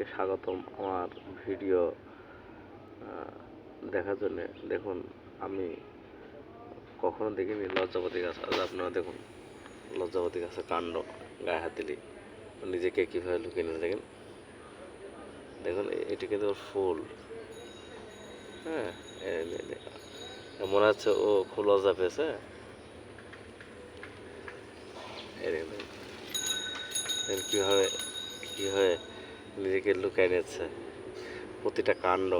সবাইকে স্বাগতম আমার ভিডিও দেখার জন্যে। দেখুন, আমি কখনো দেখিনি লজ্জাপতি গাছ। আজ আপনারা দেখুন লজ্জাপতি গাছের কাণ্ড, গায়ে হাত দিলি। নিজেকে কীভাবে লুকিয়ে নিয়ে দেখেন। দেখুন এটি কিন্তু ওর ফুল। হ্যাঁ মনে হচ্ছে ও খুব লজ্জা পেয়েছে। কীভাবে কীভাবে নিজেকে লুকিয়ে নিচ্ছে প্রতিটা কাণ্ড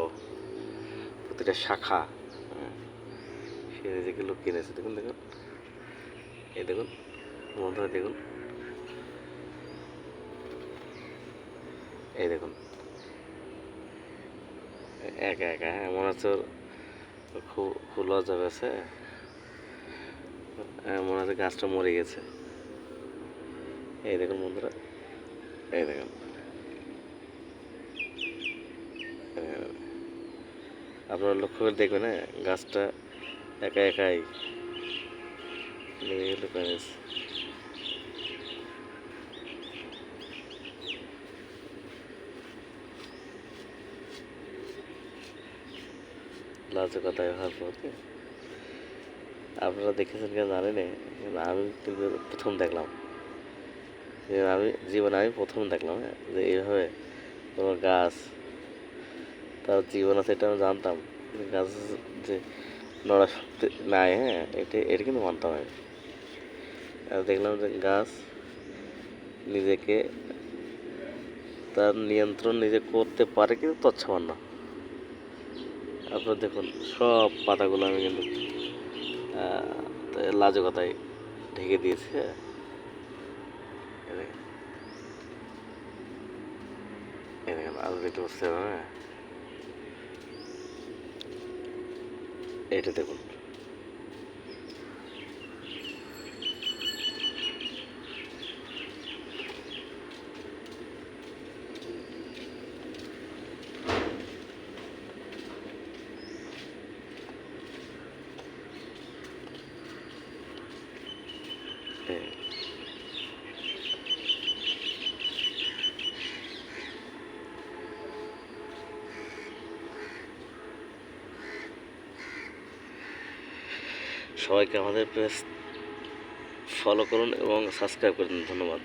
প্রতিটা শাখা হ্যাঁ, সে নিজেকে লুকিয়ে নিয়েছে। দেখুন দেখুন। এই দেখুন বন্ধুরা দেখুন। এই দেখুন। একা একা হ্যাঁ মনে হচ্ছে খুব খুব লজ্জা পেয়েছে। হ্যাঁ, মনে হচ্ছে গাছটা মরে গেছে। এই দেখুন বন্ধুরা। এই দেখুন হ্যাঁ। আপনারা লক্ষ্য করে দেখবেন হ্যাঁ গাছটা একা একাই লেগে গেলে প্যারেস হওয়ার আপনারা দেখেছেন কেন জানি না আমি কিন্তু প্রথম দেখলাম। আমি, জীবনে আমি প্রথম দেখলাম হ্যাঁ যে এইভাবে কোনো গাছ তার জীবন আছে এটা আমি জানতাম। গাছ যে নড়া শক্তি নাই হ্যাঁ এটা এটা কিন্তু মানতাম আমি আর দেখলাম যে গাছ নিজেকে, তার নিয়ন্ত্রণ নিজে করতে পারে কিন্তু তৎসামান্য আপনার দেখুন, সব পাতাগুলো আমি কিন্তু লাজো কথায় ঢেকে দিয়েছি হ্যাঁ। আরও দেখতে পাচ্ছি হ্যাঁ। এটা দেখুন। এই সবাইকে আমাদের পেজ ফলো করুন এবং সাবস্ক্রাইব করে দিন ধন্যবাদ।